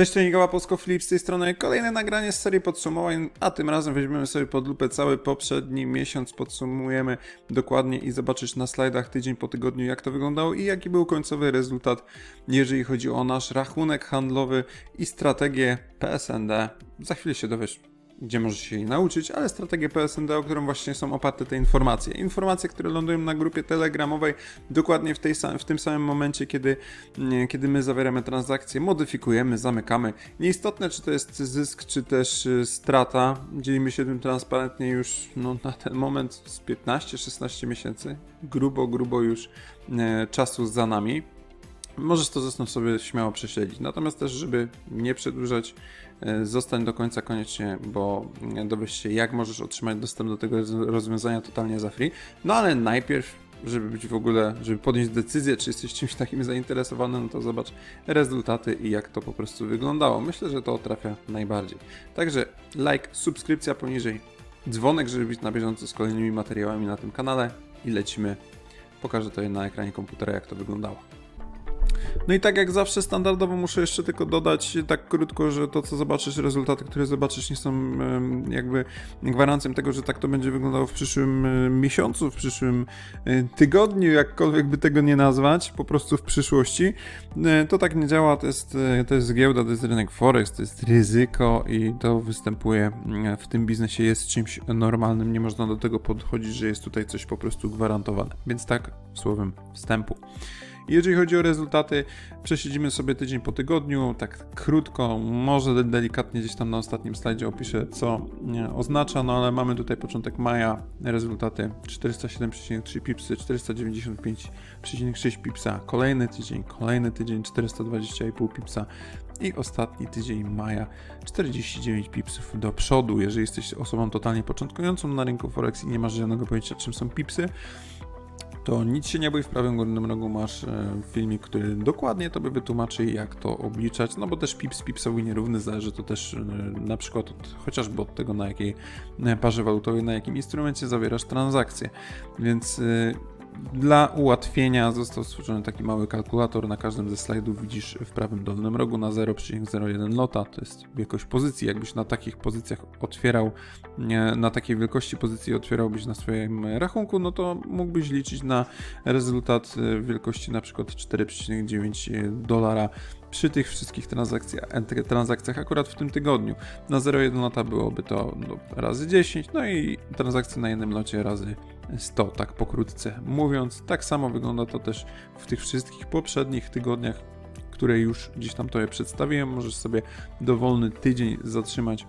Cześć, treningowa Polsko Filip z tej strony. Kolejne nagranie z serii podsumowań, a tym razem weźmiemy sobie pod lupę cały poprzedni miesiąc, podsumujemy dokładnie i zobaczysz na slajdach tydzień po tygodniu jak to wyglądało i jaki był końcowy rezultat, jeżeli chodzi o nasz rachunek handlowy i strategię PSND. Za chwilę się dowiesz gdzie możesz się jej nauczyć, ale strategię PSND, o którą właśnie są oparte te informacje. Informacje, które lądują na grupie telegramowej dokładnie w, tej, sam- w tym samym momencie, kiedy, nie, kiedy my zawieramy transakcję, modyfikujemy, zamykamy. Nieistotne, czy to jest zysk, czy też y, strata. Dzielimy się tym transparentnie już no, na ten moment z 15-16 miesięcy. Grubo, grubo już e, czasu za nami. Możesz to zresztą sobie śmiało prześledzić. Natomiast też, żeby nie przedłużać, e, zostań do końca koniecznie, bo e, dowiesz się, jak możesz otrzymać dostęp do tego roz- rozwiązania totalnie za free. No ale najpierw, żeby być w ogóle, żeby podjąć decyzję, czy jesteś czymś takim zainteresowany, no to zobacz rezultaty i jak to po prostu wyglądało. Myślę, że to trafia najbardziej. Także like, subskrypcja poniżej, dzwonek, żeby być na bieżąco z kolejnymi materiałami na tym kanale i lecimy. Pokażę to na ekranie komputera, jak to wyglądało. No i tak jak zawsze standardowo muszę jeszcze tylko dodać tak krótko, że to co zobaczysz, rezultaty, które zobaczysz nie są jakby gwarancją tego, że tak to będzie wyglądało w przyszłym miesiącu, w przyszłym e, tygodniu, jakkolwiek by tego nie nazwać, po prostu w przyszłości. E, To tak nie działa, to jest, e, to jest giełda, to jest rynek Forex, to jest ryzyko i to występuje mm, w tym biznesie, jest czymś normalnym, nie można do tego podchodzić, że jest tutaj coś po prostu gwarantowane. Więc tak słowem wstępu. Jeżeli chodzi o rezultaty, przesiedzimy sobie tydzień po tygodniu, tak krótko, może delikatnie gdzieś tam na ostatnim slajdzie opiszę, co oznacza, no ale mamy tutaj początek maja, rezultaty 407,3 pipsy, 495,6 pipsa, kolejny tydzień, kolejny tydzień 420,5 pipsa i ostatni tydzień maja 49 pipsów do przodu. Jeżeli jesteś osobą totalnie początkującą na rynku Forex i nie masz żadnego pojęcia czym są pipsy, to nic się nie bój, w prawym górnym rogu masz e, filmik, który dokładnie tobie wytłumaczy, jak to obliczać, no bo też pips pipsowi nierówny, zależy to też e, na przykład od, chociażby od tego, na jakiej e, parze walutowej, na jakim instrumencie zawierasz transakcję. Więc dla ułatwienia został stworzony taki mały kalkulator. Na każdym ze slajdów widzisz w prawym dolnym rogu na 0,01 lota. To jest wielkość pozycji. Jakbyś na takich pozycjach otwierał, na takiej wielkości pozycji otwierałbyś na swoim rachunku, no to mógłbyś liczyć na rezultat e, wielkości na przykład 4,9 dolara przy tych wszystkich transakcjach, transakcjach akurat w tym tygodniu. Na 0,1 lota byłoby to no, razy 10, no i transakcje na jednym locie razy 100, tak pokrótce mówiąc. Tak samo wygląda to też w tych wszystkich poprzednich tygodniach, które już gdzieś tam Tobie przedstawiłem. Możesz sobie dowolny tydzień zatrzymać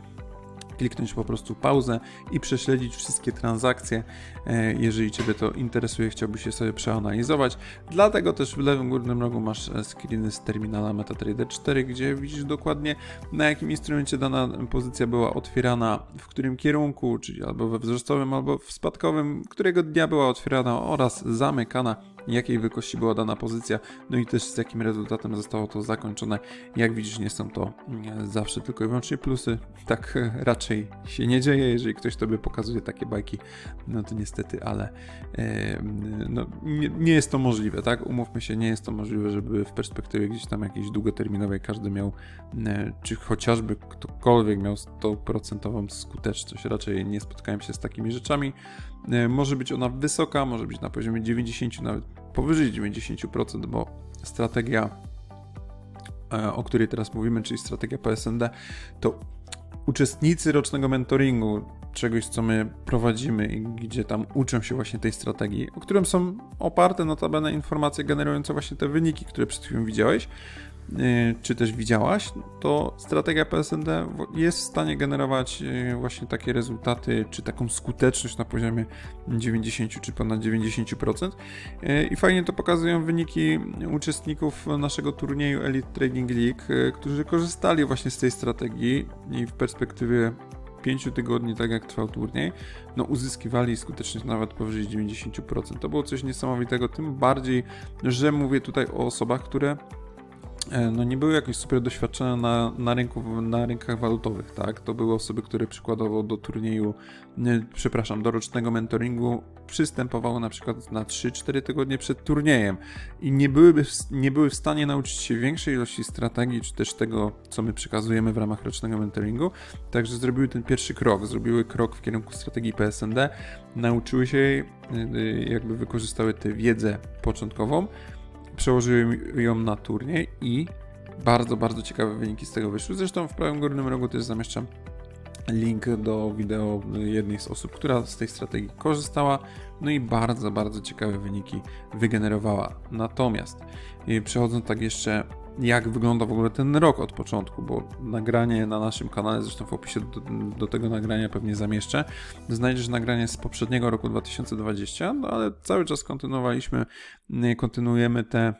kliknąć po prostu pauzę i prześledzić wszystkie transakcje, e, jeżeli Ciebie to interesuje, chciałbyś je sobie przeanalizować. Dlatego też w lewym górnym rogu masz e, screeny z terminala MetaTrader 4, gdzie widzisz dokładnie na jakim instrumencie dana pozycja była otwierana, w którym kierunku, czyli albo we wzrostowym, albo w spadkowym, którego dnia była otwierana oraz zamykana, jakiej wielkości była dana pozycja, no i też z jakim rezultatem zostało to zakończone. Jak widzisz, nie są to mm, zawsze tylko i wyłącznie plusy. Tak raczej się nie dzieje. Jeżeli ktoś tobie pokazuje takie bajki, no to niestety, ale no, nie, nie jest to możliwe, tak? Umówmy się, nie jest to możliwe, żeby w perspektywie gdzieś tam jakiejś długoterminowej każdy miał, e, czy chociażby ktokolwiek miał 100% skuteczność. Raczej nie spotkałem się z takimi rzeczami. E, Może być ona wysoka, może być na poziomie 90, nawet powyżej 90%, bo strategia, e, o której teraz mówimy, czyli strategia PSND, to uczestnicy rocznego mentoringu, czegoś, co my prowadzimy i gdzie tam uczą się właśnie tej strategii, o którym są oparte notabene informacje generujące właśnie te wyniki, które przed chwilą widziałeś, czy też widziałaś, to strategia PSND w- jest w stanie generować yy, właśnie takie rezultaty, czy taką skuteczność na poziomie 90 czy ponad 90%. Yy, I fajnie to pokazują wyniki uczestników naszego turnieju Elite Trading League, którzy korzystali właśnie z tej strategii i w perspektywie 5 tygodni, tak jak trwał turniej, no uzyskiwali skuteczność nawet powyżej 90%. To było coś niesamowitego, tym bardziej, że mówię tutaj o osobach, które no nie były jakoś super doświadczone na, na, rynku, na rynkach walutowych, tak? To były osoby, które przykładowo do turnieju, nie, przepraszam, do rocznego mentoringu przystępowały na przykład na 3-4 tygodnie przed turniejem i nie, byłyby, nie były w stanie nauczyć się większej ilości strategii, czy też tego, co my przekazujemy w ramach rocznego mentoringu, także zrobiły ten pierwszy krok, zrobiły krok w kierunku strategii PSND, nauczyły się jej, y, y, jakby wykorzystały tę wiedzę początkową, przełożyłem ją na turniej i bardzo, bardzo ciekawe wyniki z tego wyszły. Zresztą w prawym górnym rogu też zamieszczam link do wideo jednej z osób, która z tej strategii korzystała, no i bardzo, bardzo ciekawe wyniki wygenerowała. Natomiast y, przechodząc tak jeszcze, jak wygląda w ogóle ten rok od początku, bo nagranie na naszym kanale, zresztą w opisie do, do tego nagrania pewnie zamieszczę, znajdziesz nagranie z poprzedniego roku 2020, no ale cały czas kontynuowaliśmy, y, kontynuujemy te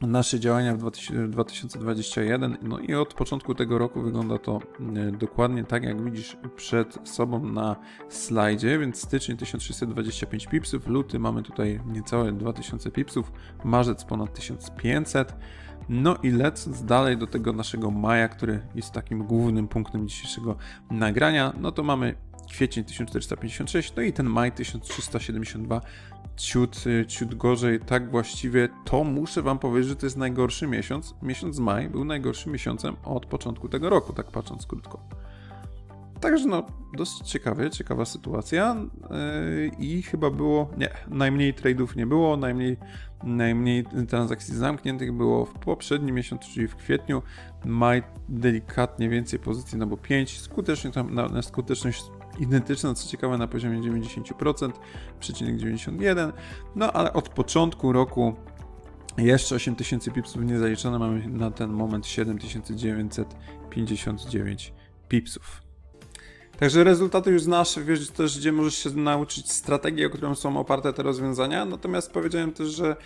nasze działania w 2000 2021. No i od początku tego roku wygląda to y, dokładnie tak, jak widzisz przed sobą na slajdzie, więc styczeń 1625 pipsów, luty mamy tutaj niecałe 2000 pipsów, marzec ponad 1500. No i lecąc dalej do tego naszego maja, który jest takim głównym punktem dzisiejszego nagrania, no to mamy kwiecień 1456, no i ten maj 1372 ciut, ciut gorzej, tak właściwie to muszę wam powiedzieć, że to jest najgorszy miesiąc. Miesiąc maj był najgorszym miesiącem od początku tego roku, tak patrząc krótko. Także no, dosyć ciekawe, ciekawa sytuacja yy, i chyba było, nie, najmniej trade'ów nie było, najmniej, najmniej transakcji zamkniętych było w poprzednim miesiącu, czyli w kwietniu. Maj delikatnie więcej pozycji, no bo 5, skutecznie tam, na, na skuteczność identyczna, co ciekawe na poziomie 90%, przecinek 91, no ale od początku roku jeszcze 8000 pipsów nie zaliczone, mamy na ten moment 7959 pipsów. Także rezultaty już znasz, wiesz też, gdzie możesz się nauczyć strategii, o którą są oparte te rozwiązania. Natomiast powiedziałem też, że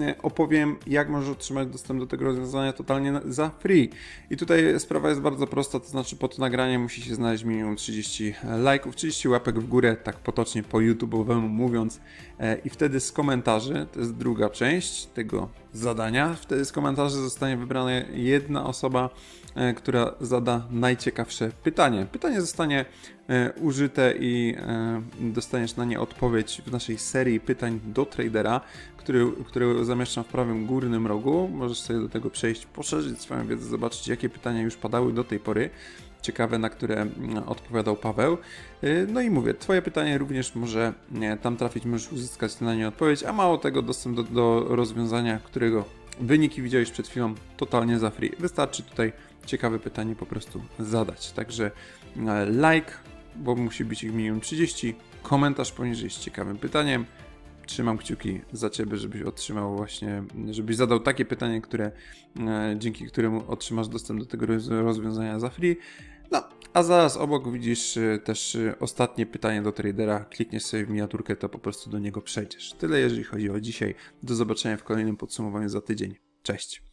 e, opowiem, jak możesz otrzymać dostęp do tego rozwiązania totalnie za free. I tutaj sprawa jest bardzo prosta, to znaczy pod nagraniem musi się znaleźć minimum 30 lajków, 30 łapek w górę, tak potocznie po YouTube'owemu mówiąc. E, I wtedy z komentarzy, to jest druga część tego zadania, wtedy z komentarzy zostanie wybrana jedna osoba, e, która zada najciekawsze pytanie. Pytanie zostanie e, użyte i e, dostaniesz na nie odpowiedź w naszej serii pytań do tradera, który, który zamieszczam w prawym górnym rogu. Możesz sobie do tego przejść, poszerzyć swoją wiedzę, zobaczyć jakie pytania już padały do tej pory. Ciekawe, na które odpowiadał Paweł. No i mówię, Twoje pytanie również może tam trafić, możesz uzyskać na nie odpowiedź, a mało tego, dostęp do, do rozwiązania, którego wyniki widziałeś przed chwilą totalnie za free. Wystarczy tutaj ciekawe pytanie po prostu zadać. Także e, like, bo musi być ich minimum 30, komentarz poniżej z ciekawym pytaniem. Trzymam kciuki za Ciebie, żebyś otrzymał właśnie, żebyś zadał takie pytanie, które, e, dzięki któremu otrzymasz dostęp do tego roz- rozwiązania za free. No, a zaraz obok widzisz y, też y, ostatnie pytanie do tradera. Klikniesz sobie w miniaturkę, to po prostu do niego przejdziesz. Tyle jeżeli chodzi o dzisiaj. Do zobaczenia w kolejnym podsumowaniu za tydzień. Cześć.